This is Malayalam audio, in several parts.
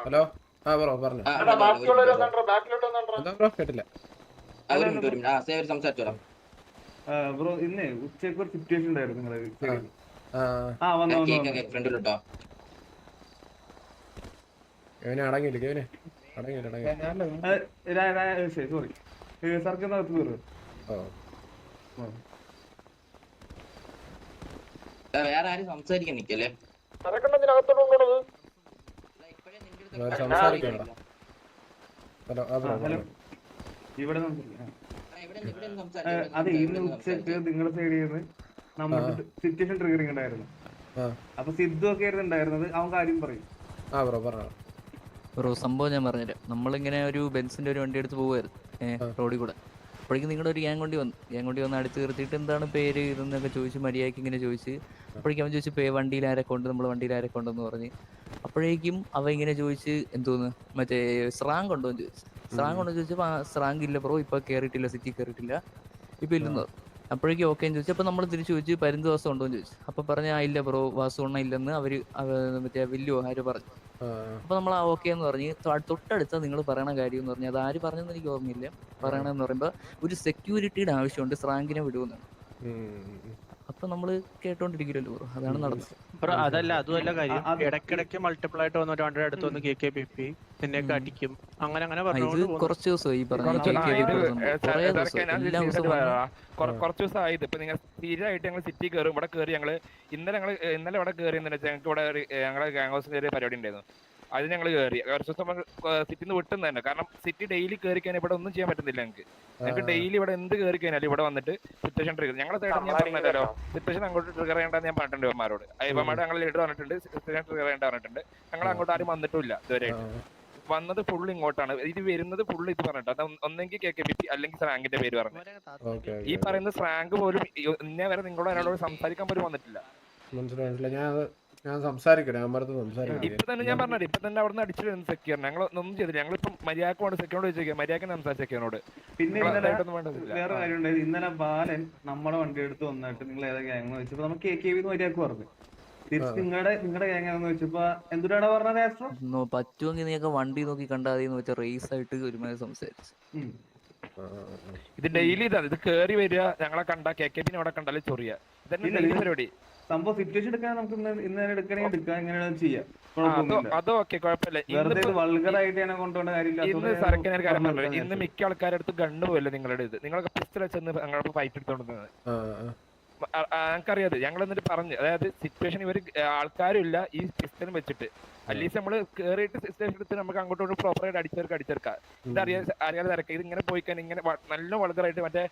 ഹലോ ആ ബ്രോ പറഞ്ഞു ബ്രോ കേട്ടില്ല. ബ്രോ ഇന്നേ ഉച്ചയ്ക്ക് ഒരു സിറ്റുവേഷൻ ഉണ്ടായിരുന്നു നിങ്ങൾ ആ വന്നു വന്നു ഫ്രണ്ടിലോട്ടോ. കെവിനെ അടങ്ങിയില്ല കെവിനെ അടങ്ങിയില്ല സോറി സർക്കിനകത്ത് കയറും വേറെ ആരും സംസാരിക്കാൻ നിക്കല്ലേ. ഇവിടെ. അത് ഇന്ന് ഉച്ചയ്ക്ക് നിങ്ങളുടെ സൈഡിൽ നിന്ന് നമ്മുടെ സിറ്റുവേഷൻ ട്രിഗറിംഗ് ഉണ്ടായിരുന്നു ആ. അപ്പൊ സിദ്ധു ഒക്കെ ആയിരുന്നു ഉണ്ടായിരുന്നത് അവൻ കാര്യം പറയും. ആ ബ്രോ സംഭവം ഞാൻ പറഞ്ഞുതരാം. നമ്മളിങ്ങനെ ഒരു ബെൻസിന്റെ ഒരു വണ്ടി എടുത്ത് പോവായിരുന്നു. റോഡിൽ കൂടെ. അപ്പോഴേക്കും നിങ്ങളുടെ ഒരു ഗ്യാങ് വണ്ടി വന്നു ഗ്യാങ് വണ്ടി വന്ന് അടുത്ത് നിർത്തിയിട്ട് എന്താണ് പേര് ഇതെന്നൊക്കെ ചോദിച്ച് മര്യാദയ്ക്ക് ഇങ്ങനെ ചോദിച്ച്. അപ്പോഴേക്കും അവൻ ചോദിച്ചു പേ വണ്ടിയിൽ ആരൊക്കെ കൊണ്ട് നമ്മൾ വണ്ടിയിൽ ആരൊക്കെ കൊണ്ടെന്ന് പറഞ്ഞ്. അപ്പോഴേക്കും അവ ഇങ്ങനെ ചോദിച്ച് എന്തോന്ന്? മറ്റേ സ്രാങ് ഉണ്ടോ എന്ന് ചോദിച്ചു. സ്രാങ് ഉണ്ടോ എന്ന് ചോദിച്ചപ്പോൾ സ്രാങ് ഇല്ല ബ്രോ ഇപ്പൊ കയറിയിട്ടില്ല സിറ്റി കയറിയിട്ടില്ല ഇപ്പൊ ഇല്ലെന്ന് പറഞ്ഞു. അപ്പോഴേക്കും ഓക്കെ എന്ന് ചോദിച്ചു. അപ്പൊ നമ്മൾ തിരിച്ചു ചോദിച്ചു പരുന്ത് വാസം ഉണ്ടോ? എന്ന് ചോദിച്ചു. അപ്പൊ പറഞ്ഞ ആ ഇല്ല ബ്രോ വാസം ഇല്ലെന്ന് അവർ അവ- മറ്റേ വില്ലു ആര് പറഞ്ഞു. അപ്പോൾ അപ്പൊ നമ്മൾ ആ ഓക്കെ എന്ന് പറഞ്ഞ് തൊട്ടടുത്ത നിങ്ങൾ പറയണ കാര്യം എന്ന് പറഞ്ഞാൽ അത് ആര് പറഞ്ഞെന്ന് എനിക്ക് ഓർമ്മയില്ല. പറയണെന്ന് പറയുമ്പോ ഒരു സെക്യൂരിറ്റിയുടെ ആവശ്യമുണ്ട് സ്രാങ്കിനെ വിടുമെന്നാണ്. അപ്പൊ നമ്മൾ കേട്ടോണ്ടിരിക്കില്ലല്ലോ അതാണ് നടന്നത്. അതല്ല അതുമല്ല കാര്യം. ഇടയ്ക്കിടയ്ക്ക് മൾട്ടിപ്പിൾ ആയിട്ട് വന്നു രണ്ടര അടുത്ത് വന്ന് കെ കെ പി പി നിന്നെയൊക്കെ അടിക്കും. അങ്ങനെ അങ്ങനെ പറഞ്ഞു പറഞ്ഞുകൊണ്ട് കുറച്ച് ഈ കുറച്ച് ദിവസം കുറച്ച് ദിവസം ആയത് ഇപ്പൊ നിങ്ങൾ സ്ഥിരമായിട്ട് ഞങ്ങൾ സിറ്റി കയറും ഇവിടെ കയറി ഞങ്ങൾ ഇന്നലെ ഞങ്ങൾ ഇന്നലെ ഇവിടെ കയറി ഞങ്ങൾക്ക് ഇവിടെ ഞങ്ങളെ ഗാങ് ഹൗസിന്റെ ഒരു പരിപാടി ഉണ്ടായിരുന്നു. അത് ഞങ്ങൾ കയറി കുറച്ച് ദിവസം സിറ്റിയിൽ നിന്ന് വിട്ടുന്ന തന്നെ. കാരണം സിറ്റി ഡെയിലി കയറി കഴിഞ്ഞാൽ ഇവിടെ ഒന്നും ചെയ്യാൻ പറ്റുന്നില്ല ഞങ്ങൾക്ക് ഞങ്ങൾക്ക് ഡെയിലി ഇവിടെ എന്ത് കയറി കഴിഞ്ഞാലും ഇവിടെ വന്നിട്ട് സിറ്റുവേഷൻ ട്രിഗർ ഞങ്ങളെ സൈഡിൽ ഞാൻ പറഞ്ഞല്ലോ. സിറ്റുവേഷൻ അങ്ങോട്ട് ട്രിഗർ ചെയ്യേണ്ടെന്ന് ഞാൻ പറഞ്ഞിട്ടുണ്ട് ഇവന്മാരോട്. ഇവന്മാരുടെ ഞങ്ങൾ ലീഡർ പറഞ്ഞിട്ടുണ്ട് സിറ്റുവേഷൻ ട്രിഗർ ചെയ്യേണ്ട പറഞ്ഞിട്ടുണ്ട്. ഞങ്ങൾ അങ്ങോട്ട് ആരും വന്നിട്ടില്ല ഇതുവരെ. വന്നത് ഫുൾ ഇങ്ങോട്ടാണ്. ഇത് വരുന്നത് ഫുൾ ഇത് പറഞ്ഞിട്ട്. അത് ഒന്നെങ്കിൽ കെ കെ പി അല്ലെങ്കിൽ സ്രാങ്കിന്റെ പേര് പറഞ്ഞു. ഓക്കെ ഈ പറയുന്ന സ്രാങ്ക് പോലും ഇന്നേ വരെ നിങ്ങളോട് ഒരാളോട് സംസാരിക്കാൻ പോലും വന്നിട്ടില്ല. മനസ്സിലായിട്ടില്ല മനസ്സിലായി. ഞാൻ അത് ഞാൻ സംസാരിക്കട്ടെ ഞാൻ പറഞ്ഞത് സംസാരിക്കണം ഇപ്പൊ തന്നെ ഞാൻ പറഞ്ഞത് ഇപ്പൊ തന്നെ അവിടെ നിന്ന് അടിച്ചിരുന്നു സെക്യൂർ ഞങ്ങൾ ഒന്നും ചെയ്തില്ല. ഞങ്ങൾ മര്യാദയ്ക്ക് വേണ്ട സെക്യൂറിനോട് ചോദിച്ചേക്കാം മര്യാദയ്ക്ക് സംസാരിച്ച സെക്യൂറിനോട് പിന്നെ ഇന്നലെ വേറെ കാര്യം ഉണ്ടായത് ഇന്നലെ ബാലൻ നമ്മുടെ വണ്ടി എടുത്ത് വന്നിട്ട് നിങ്ങൾ ഏതാ ഗ്യാങ് വെച്ചപ്പോ നമുക്ക് കെ കെ വി മര്യാദയ്ക്ക് പറഞ്ഞു. തിരിച്ച് നിങ്ങളുടെ നിങ്ങളുടെ ഗ്യാങ് വെച്ചപ്പോ എന്തിനാണ് പറഞ്ഞത് പറ്റുമെങ്കിൽ നീയൊക്കെ വണ്ടി നോക്കി കണ്ടാൽ മതി എന്ന് വെച്ചാൽ റേസ് ആയിട്ട് ഒരുമാതിരി സംസാരിച്ചു. ഇത് ഡെയിലി ഇതാണ്. ഇത് കേറി വരിക ഞങ്ങളെ കണ്ട കെ കെ പിന്നെ അവിടെ കണ്ടാലും ചൊറിയ. ഇതന്നെ പരിപാടി. സംഭവം സിറ്റുവേഷൻ എടുക്കാൻ നമുക്ക് ഇന്ന് ഇന്ന് തന്നെ എടുക്കണമെങ്കിൽ എടുക്കാം എങ്ങനെയാണ് ചെയ്യാം. അത് ഓക്കെ കുഴപ്പമില്ല. കൊണ്ടുപോകേണ്ട കാര്യമില്ല ഇന്ന് അതുകൊണ്ട് സരക്കിന് ഒരു കാര്യം പറഞ്ഞു ഇന്ന് മിക്ക ആൾക്കാരുടെ അടുത്ത് ഗണ്ണ് പോയല്ലോ നിങ്ങളുടെ ഇത് നിങ്ങളൊക്കെ പിസ്റ്റൽ വെച്ചെന്ന് ഫൈറ്റ് എടുത്തോണ്ടിരുന്നത്. ഞങ്ങൾക്കറിയാത് ഞങ്ങൾ എന്നിട്ട് പറഞ്ഞു അതായത് സിറ്റുവേഷൻ ഇവർ ആൾക്കാരും ഇല്ല ഈ സിസ്റ്റം വെച്ചിട്ട്. അറ്റ്ലീസ്റ്റ് നമ്മൾ കേറിയിട്ട് സിസ്റ്റം എടുത്ത് നമുക്ക് അങ്ങോട്ടും ഇങ്ങോട്ടും പ്രോപ്പർ ആയിട്ട് അടിച്ചേർക്ക് അടിച്ചേർക്കാം. ഇത് അറിയാൻ അറിയാതെ തിരക്കുക ഇത് ഇങ്ങനെ പോയി കഴിഞ്ഞാൽ ഇങ്ങനെ നല്ല വളകറായിട്ട് മറ്റേ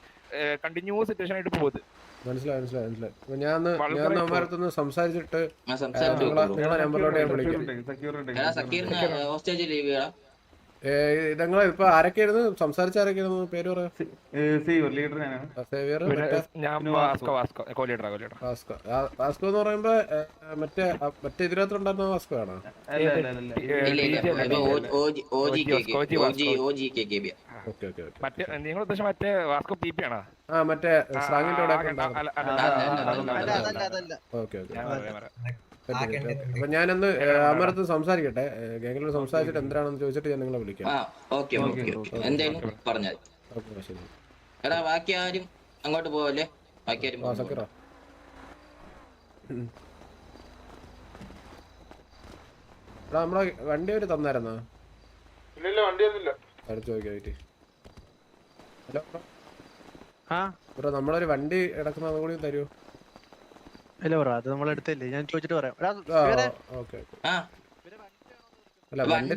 കണ്ടിന്യൂസ് സിറ്റുവേഷൻ ആയിട്ട് പോകുന്നത് മനസ്സിലായി മനസ്സിലായി മനസ്സിലായി. ഞാൻ ഞാൻ അമ്മരത്തുനിന്ന് സംസാരിച്ചിട്ട്. നിങ്ങളെ നമ്പറിലോട്ട് ഞാൻ വിളിക്കാം. ഇതങ്ങളെ ഇപ്പൊ ആരൊക്കെയായിരുന്നു സംസാരിച്ച ആരൊക്കെയായിരുന്നു പേര് വാസ്കോ എന്ന് പറയുമ്പോ മറ്റേ മറ്റേ ഇതിനകത്തുണ്ടായിരുന്ന വാസ്കോ ആണോ അല്ല അല്ല അല്ല അല്ല ഇല്ല ഇല്ല ഇപ്പൊ ഓ- OG OG K K OG OG OG K K B okay okay okay മറ്റേ നിങ്ങൾ ഉദ്ദേശം മറ്റേ വാസ്കോ പി പി ആണോ ആ മറ്റേ സ്രാങ്ങിന്റെ. ഓക്കെ ഓക്കെ അപ്പൊ ഞാനൊന്ന് അമരത്ത് സംസാരിക്കട്ടെ. ഗംഗലോട് സംസാരിച്ചിട്ട് എന്താണെന്ന് ചോദിച്ചിട്ട് ഞാൻ നിങ്ങളെ വിളിക്കാം. എന്തായാലും പറഞ്ഞാൽ എടാ ബാക്കി ആരും അങ്ങോട്ട് പോവല്ലേ? ബാക്കി ആരും എടാ നമ്മളെ വണ്ടി അവർ തന്നായിരുന്നോ? ഇല്ലില്ല വണ്ടിയൊന്നുമില്ല അടുത്ത് ചോദിക്കാം വെയിറ്റ് ഹലോ ബ്രോ. ആ? ബ്രോ നമ്മളൊരു വണ്ടി കിടക്കുന്ന കൂടി തരുമോ ഇല്ല ബ്രോ അത് നമ്മൾ എടുത്തില്ലേ ഞാൻ ചോദിച്ചിട്ട് പറയാം. എടാ, ആ ഇവരെ ഓക്കെ ആ. അല്ല വണ്ടി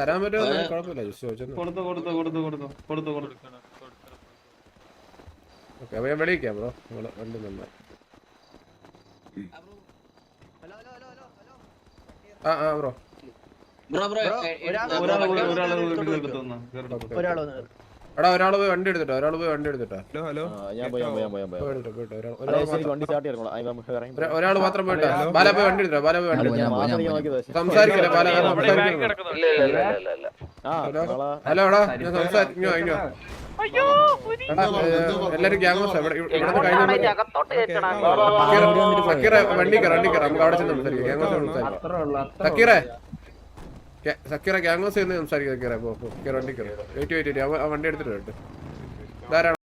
തരാൻ പറ്റുമോ. കുഴപ്പമില്ല ജസ്റ്റ് ചോദിച്ചു കൊടുത്തു കൊടുത്തു കൊടുത്തു കൊടുത്തു കൊടുത്തു കൊടുത്തു. ഓക്കെ അപ്പൊ ഞാൻ വിളിക്കാം ബ്രോ. നമ്മൾ വണ്ടി നന്നായി. ആ ആ ബ്രോ. ബ്രോ ബ്രോ ഒരാൾ- ഒരാൾ ഒരാൾ ഒരാൾ എടാ ഒരാൾ പോയി വണ്ടി എടുത്തിട്ടോ ഒരാൾ പോയി വണ്ടി എടുത്തിട്ടോ ഹലോ ഹലോ ഞാൻ പോയി ഞാൻ പോയി ഞാൻ പോയി ഒരാൾ വണ്ടി സ്റ്റാർട്ട് ചെയ്യണം ഒരാൾ മാത്രം പോയിട്ടോ ബാല പോയി വണ്ടി എടുത്തോ ബാല പോയി വണ്ടി. സംസാരിക്കില്ല ബാല ഹലോ ഹലോ എടാ ഞാൻ സംസാരിക്കോ അയ്യോ എല്ലാരും ഗ്യാങ് ഹൗസ് ഇവിടെ ഇവിടെ കഴിഞ്ഞ സക്കീറെ വണ്ടി കയറാം വണ്ടി കയറാം നമുക്ക് അവിടെ ചെന്ന് സംസാരിക്കാം ഗ്യാങ് ഹൗസ് സംസാരിക്കാം സക്കീറെ ഗ്യാ- സക്കീറെ ഗ്യാങ് ഹൗസ് ചെന്ന് സംസാരിക്കാം സക്കീറെ പോ പോ കയറി വണ്ടി കയറി വെയിറ്റ് വെയിറ്റ് വെയിറ്റ് ആ വണ്ടി എടുത്തിട്ട് കേട്ടോ ധാരാളം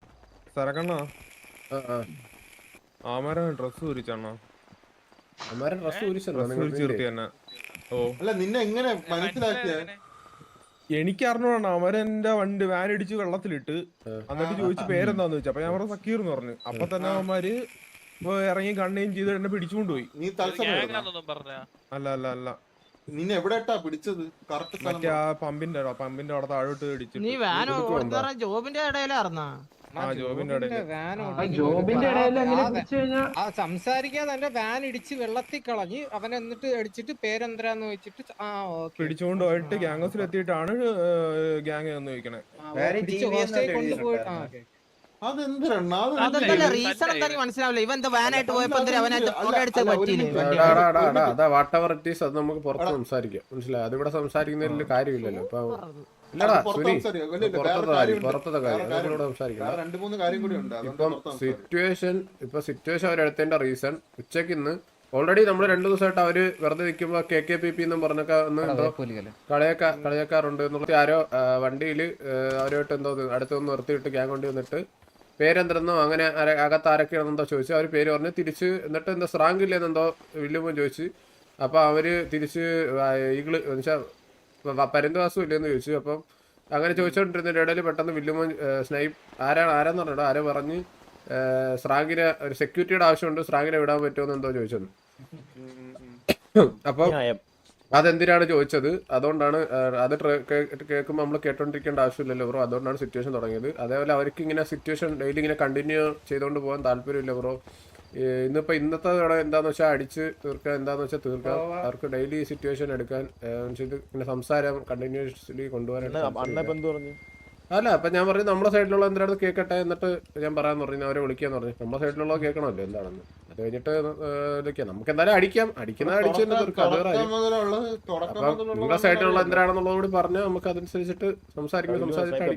സരക്കണ്ണ ആ ആ. ആമാരെ ഡ്രസ് ഊരിച്ചണ്ണ ആമര ഡ്രസ് ഊരിച്ചോ ഡ്രസ് നിങ്ങൾ ഊരിച്ചിർത്തി തന്നെ ഓ. അല്ല നിന്നെ എങ്ങനെ മനസ്സിലാക്കിയ? എനിക്ക് അറിഞ്ഞോണം അവർ എന്റെ വണ്ടി വാൻ ഇടിച്ച് വെള്ളത്തിലിട്ട് എന്നിട്ട് ചോദിച്ചു പേരെന്താന്ന് ചോദിച്ചു. അപ്പൊ ഞാൻ പറഞ്ഞു സക്കീർ എന്ന് പറഞ്ഞു. അപ്പൊ തന്നെ അവന്മാര് ഇപ്പൊ ഇറങ്ങി കണ്ണയും ചെയ്ത് എന്നെ പിടിച്ചുകൊണ്ടുപോയി? അല്ല അല്ല അല്ല. നിന്നെ എവിടെട്ടാ പിടിച്ചത്? കറക്റ്റ് സ്ഥലം മറ്റേ ആ പമ്പിന്റെ അവിടെ പമ്പിന്റെ അവിടെ താഴോട്ട് ഇടിച്ചിട്ട്. നീ വാൻ ഓടുന്ന ജോബിന്റെ ഇടയിലായിരുന്നാ ആ ജോബിന്റെ ഇടയിൽ ജോബിന്റെ ഇടയിൽ ആ സംസാരിക്കാതെ എന്റെ വാൻ ഇടിച്ച് വെള്ളത്തിൽ കളഞ്ഞ് അവൻ എന്നിട്ട് അടിച്ചിട്ട് പേരെന്തരാന്ന് വെച്ചിട്ട് ആ ഓക്കെ. പിടിച്ചുകൊണ്ട് പോയിട്ട് ഗ്യാങ് ഹൗസിൽ എത്തിയിട്ടാണ് ഗ്യാങ് എന്ന് ചോദിക്കണേ കൊണ്ടുപോയിട്ട് ആ അതെന്തല്ല റീസൺ എന്താ മനസ്സിലാവില്ല. ഇവൻ എന്താ വാനായിട്ട് പോയപ്പോ അവനായിട്ട് പറ്റിയില്ലേ? വാട്ട് എവർ ഇറ്റ് ഈസ് അത് നമുക്ക് പുറത്ത് സംസാരിക്കാം. മനസ്സിലായി? അതിവിടെ സംസാരിക്കുന്നതിൽ കാര്യമില്ലല്ലോ. ഇപ്പൊ. സിറ്റുവേഷൻ ഇപ്പൊ സിറ്റുവേഷൻ അവരെടുത്തതിന്റെ റീസൺ ഉച്ചയ്ക്ക് ഇന്ന് ഓൾറെഡി നമ്മൾ രണ്ടു ദിവസമായിട്ട് അവർ വെറുതെ നിൽക്കുമ്പോ കെ കെ പി പി എന്നും പറഞ്ഞൊക്കെ ഒന്ന് കളിയാക്കാ കളിയാക്കാറുണ്ട് എന്നുള്ള ആരോ വണ്ടിയിൽ അവരുമായിട്ട് എന്തോ അടുത്തൊന്ന് നിർത്തിയിട്ട് ഗ്യാങ് കൊണ്ടി വന്നിട്ട് പേരെന്തരെന്നോ അങ്ങനെ അകത്ത് ആരൊക്കെയാണെന്നെന്തോ ചോദിച്ചു. അവർ പേര് പറഞ്ഞ്. തിരിച്ച് എന്നിട്ട് എന്താ സ്രാങ്ക് ഇല്ലെന്നെന്തോ വില്ലുമോ ചോദിച്ചു. അപ്പോൾ അവർ തിരിച്ച് ഈഗിൾ എന്നുവെച്ചാൽ പരന്തവാസം ഇല്ലെന്ന് ചോദിച്ചു. അപ്പം അങ്ങനെ ചോദിച്ചുകൊണ്ടിരുന്നതിന്റെ ഇടയിൽ പെട്ടെന്ന് വില്ലുമോൻ സ്നൈപ്പ് ആരാണ് ആരാന്ന് പറഞ്ഞോ ആരോ പറഞ്ഞ് സ്രാങ്കിന് ഒരു സെക്യൂരിറ്റിയുടെ ആവശ്യമുണ്ട് സ്രാങ്കിനെ വിടാൻ പറ്റുമോ എന്തോ ചോദിച്ചത് അപ്പം അതെന്തിനാണ് ചോദിച്ചത്? അതുകൊണ്ടാണ് അത് കേൾക്കുമ്പോൾ നമ്മൾ കേട്ടോണ്ടിരിക്കേണ്ട ആവശ്യമില്ലല്ലോ ബ്രോ. അതുകൊണ്ടാണ് സിറ്റുവേഷൻ തുടങ്ങിയത്. അതേപോലെ അവർക്ക് ഇങ്ങനെ സിറ്റുവേഷൻ ഡെയിലി ഇങ്ങനെ കണ്ടിന്യൂ ചെയ്തുകൊണ്ട് പോകാൻ താല്പര്യമില്ല ബ്രോ. ഇന്നിപ്പോ ഇന്നത്തെ ഇവിടെ എന്താന്ന് വെച്ചാൽ അടിച്ച് തീർക്കാൻ എന്താന്ന് വെച്ചാൽ തീർക്കാം അവർക്ക് ഡെയിലി സിറ്റുവേഷൻ എടുക്കാൻ പിന്നെ ഇങ്ങനെ സംസാരം കണ്ടിന്യൂസ്ലി കൊണ്ടുപോകാനായിട്ട് അല്ല അപ്പൊ ഞാൻ പറഞ്ഞു നമ്മുടെ സൈഡിലുള്ള എന്തിനാണ് കേൾക്കട്ടെ എന്നിട്ട് ഞാൻ പറയാൻ പറഞ്ഞു അവരെ വിളിക്കാന്ന് പറഞ്ഞു. നമ്മുടെ സൈഡിലുള്ള കേൾക്കണമല്ലോ എന്താണെന്ന്. അത് കഴിഞ്ഞിട്ട് ഇതൊക്കെയാ. നമുക്ക് എന്തായാലും അടിക്കാം. അടിക്കുന്നത് അടിച്ച് തന്നെ തീർക്കാം അത് നിങ്ങളുടെ സൈഡിലുള്ള എന്തിനാണെന്നുള്ളത് കൂടി പറഞ്ഞ് നമുക്ക് അതനുസരിച്ചിട്ട് സംസാരിക്കുമ്പോൾ സംസാരിച്ചിട്ട്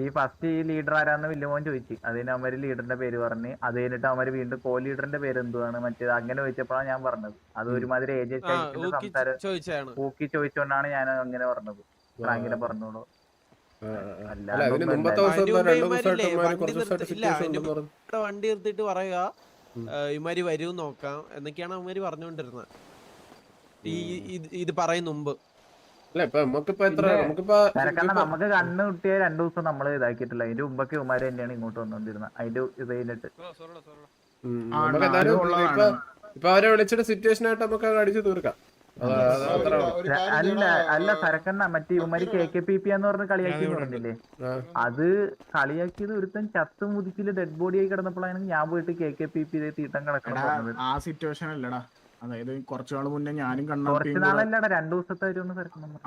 ഈ ഫസ്റ്റ് ഈ ലീഡർ ആരാന്ന് വില്ലുമോൻ ചോദിച്ചു. അതിന് അവർ ലീഡറിന്റെ പേര് പറഞ്ഞ്. അത് കഴിഞ്ഞിട്ട് അവർ വീണ്ടും കോ ലീഡറിന്റെ പേര് എന്തുവാണ്? മറ്റേത് അങ്ങനെ ചോദിച്ചപ്പോഴാണ് ഞാൻ പറഞ്ഞത്. അത് ഒരുമാതിരി ഏജ് സംസാരം പൂക്കി ഊക്കി ചോദിച്ചോണ്ടാണ് ഞാൻ അങ്ങനെ പറഞ്ഞത് അങ്ങനെ പറഞ്ഞോളൂ. വണ്ടി നിർത്തിട്ട് പറയുക ഇമാരി വരും നോക്കാം. എന്നൊക്കെയാണ് അവന്മാര് പറഞ്ഞുകൊണ്ടിരുന്നത്. ഈ ഇത് പറയും മുമ്പ്. അല്ല ഇപ്പൊ നമുക്കിപ്പോ എത്ര നമുക്കിപ്പോ കാരണം നമുക്ക് കണ്ണ് കിട്ടിയ രണ്ടു ദിവസം നമ്മൾ ഇതാക്കിയിട്ടില്ല. അതിന്റെ മുമ്പൊക്കെ ഉമാര് തന്നെയാണ് ഇങ്ങോട്ട് വന്നോണ്ടിരുന്നത് അതിന്റെ ഇത് കഴിഞ്ഞിട്ട്. ഇപ്പൊ അവരെ വിളിച്ചിട്ട് സിറ്റുവേഷൻ ആയിട്ട് നമുക്ക് അടിച്ചു തീർക്കാം. അല്ല അല്ല സരക്കണ്ണ മറ്റേ ഉമാര് കെ കെ പി പി എന്ന് പറഞ്ഞ് കളിയാക്കി പറഞ്ഞില്ലേ? അത് കളിയാക്കിയത് ഒരുത്തൻ ചത്ത് മുതിച്ചിൽ ഡെഡ് ബോഡി ആയി കിടന്നപ്പോഴാണ് ഞാൻ പോയിട്ട് കെ കെ പി പി തീട്ടം കിടക്കണം ആ സിറ്റുവേഷൻ അല്ലടാ. അതായത് കുറച്ചു നാൾ മുന്നേ ഞാനും കുറച്ച് കണ്ണാപ്പിയും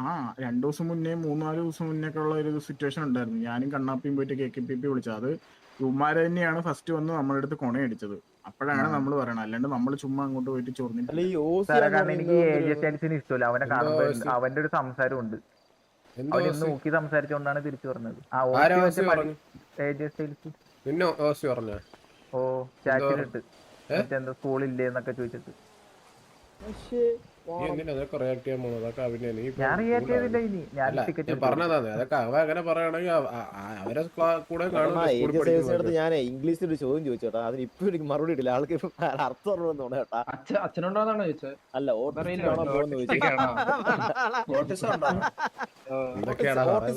ആ രണ്ടു ദിവസം മുന്നേ മൂന്നാൽ ദിവസം മുന്നേ ഒക്കെ ഉള്ള ഒരു സിറ്റുവേഷൻ ഉണ്ടായിരുന്നു. ഞാനും കണ്ണാപ്പിയും പോയിട്ട് കെ കെ പി പി വിളിച്ചത്. അത് ഉമ്മാരെ തന്നെയാണ് ഫസ്റ്റ് വന്ന് നമ്മളെടുത്ത് അടുത്ത് കൊണയടിച്ചത്. അപ്പോഴാണ് നമ്മൾ പറയണത്. അല്ലാണ്ട് നമ്മൾ ചുമ്മാ അങ്ങോട്ട് പോയിട്ട് ചൊറിഞ്ഞിട്ട് സരക്കണ്ണ എനിക്ക് ഇഷ്ടമല്ല. അവനെ കാണുമ്പോ കാണുമ്പോൾ അവന്റെ ഒരു സംസാരം ഉണ്ട് എന്തോ അവൻ ഇന്ന് നോക്കി സംസാരിച്ചുകൊണ്ടാണ് തിരിച്ചു പറഞ്ഞത്. ആ സ്റ്റൈൽസ് ഓസി പറഞ്ഞ? ഓ ചാറ്റിലിട്ട്? മറ്റെന്താ സ്കൂളില്ലേ എന്നൊക്കെ ചോദിച്ചിട്ട്. നീ എന്തിനാ അതൊക്കെ റിയാക്ട് ചെയ്യാൻ പോണത്? അതൊക്കെ അവനെ നീ റിയാക്ട് ചെയ്തില്ല ഇനി. ഞാൻ ടിക്കറ്റ് പറഞ്ഞതാണ്. അതൊക്കെ അവ അങ്ങനെ പറയുകയാണെങ്കിൽ അവ- ആ- ആ- അവരെ കൂടെ കാണുന്ന സ്കൂളിൽ അടുത്ത് ഞാൻ ഇംഗ്ലീഷിൽ ഒരു ചോദ്യം ചോദിച്ചു കേട്ടോ. അതിന് ഇപ്പൊ എനിക്ക് മറുപടി ഇടില്ല ആൾക്ക് ഇപ്പൊ അർത്ഥം അറിയണമെന്ന് തോന്നുന്നു കേട്ടാ. അച്ഛനുണ്ടോന്നാണ് ചോദിച്ചത് അല്ല ഓട്ടിസാണോ ബ്രോ എന്ന് ചോദിച്ചു. ഉണ്ടോ? ഓട്ടിസം?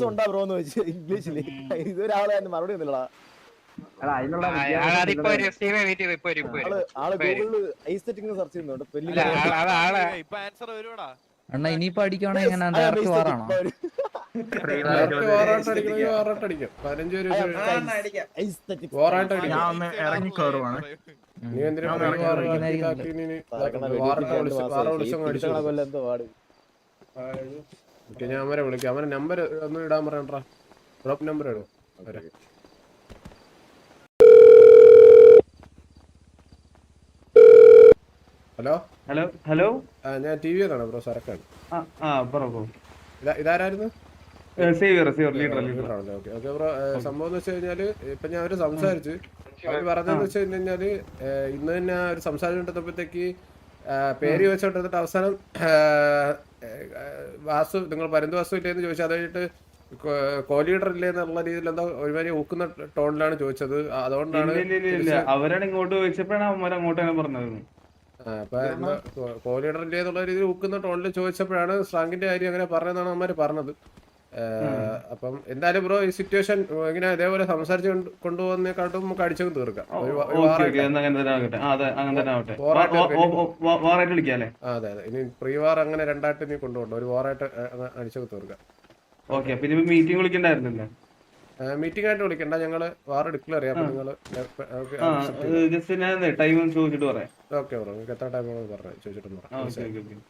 ഉണ്ടാ? ബ്രോ എന്ന് ചോദിച്ചു ഇംഗ്ലീഷിൽ ഇതൊരാളെ അതിന് മറുപടി ഒന്നുമില്ലടാ. അണ്ണാ ഇനിയിപ്പോ അടിക്കണ എങ്ങനെ? ഡയറക്റ്റ് വാറാണോ? ഞാൻ ഒന്ന് ഇറങ്ങി കയറുവാണ് ഞാൻ അവരെ വിളിക്കാം. അവരെ നമ്പർ ഒന്ന് ഇടാൻ പറയണ്ടാ. ഡ്രോപ്പ് നമ്പർ ഇടും. ഹലോ? Hello hello? ഞാൻ ടി വി എന്നാണ് ബ്രോ സരക്കാണ്. ആ ബ്രോ ഇതാ ഇതാരായിരുന്നു? സേവിയർ സേവിയർ ലീഡർ ലീഡർ ലീഡറാണല്ലേ ഓക്കെ ഓക്കെ ബ്രോ സംഭവം എന്ന് വെച്ച് കഴിഞ്ഞാൽ ഇപ്പൊ ഞാൻ അവർ സംസാരിച്ചു. അവർ പറഞ്ഞതെന്ന് വെച്ച് കഴിഞ്ഞാൽ ഇന്ന് തന്നെ ആ ഒരു സംസാരം കൊണ്ടിരുന്നപ്പോഴത്തേക്ക് പേര് ചോദിച്ചോണ്ടിരുന്നിട്ട് അവസാനം വാസു നിങ്ങൾ പരന്ത് വാസു ഇല്ലേന്ന് ചോദിച്ചു. അത് കഴിഞ്ഞിട്ട് കോ ലീഡർ ഇല്ലേ എന്നുള്ള രീതിയിൽ എന്തോ ഒരുമാതിരി ഊക്കുന്ന ടോണിലാണ് ചോദിച്ചത്. അതുകൊണ്ടാണ് അവരാണ് ഇങ്ങോട്ട് ചോദിച്ചപ്പോഴാണ് അവന്മാർ അങ്ങോട്ട് തന്നെ പറഞ്ഞത്. ആ, കോ ലീഡർ ഇല്ലേ എന്നുള്ള രീതിയിൽ ഊക്കുന്ന ടോണിൽ ചോദിച്ചപ്പോഴാണ് സ്ട്രാങ്കിന്റെ കാര്യം അങ്ങനെ പറഞ്ഞതെന്നാണ് അവന്മാര് പറഞ്ഞത്. അപ്പം എന്തായാലും ബ്രോ ഈ സിറ്റുവേഷൻ ഇങ്ങനെ ഇതേപോലെ സംസാരിച്ച് കൊണ്ട് കൊണ്ടുപോകുന്നേക്കാട്ടും നമുക്ക് അടിച്ചങ്ങ് തീർക്കാം. അതെ അതെ ഇനി പ്രീ വാർ അങ്ങനെ രണ്ടായിട്ട് നീ കൊണ്ടുപോകണ്ട. ഒരു വാറായിട്ട് അടിച്ചങ്ങ് തീർക്കാം. ഓക്കെ അപ്പൊ ഇനി മീറ്റിംഗ് വിളിക്കണ്ടായിരുന്നല്ലേ? മീറ്റിംഗ് ആയിട്ട് വിളിക്കണ്ട. ഞങ്ങൾ വാർ ഡിക്ലെയർ ചെയ്യാം അപ്പൊ നിങ്ങൾ ടൈം ചോദിച്ചിട്ട് പറയാം. Okay bro. നിങ്ങൾക്ക് എത്ര ടൈം പറഞ്ഞു ചോദിച്ചിട്ടൊന്ന് പറയാം.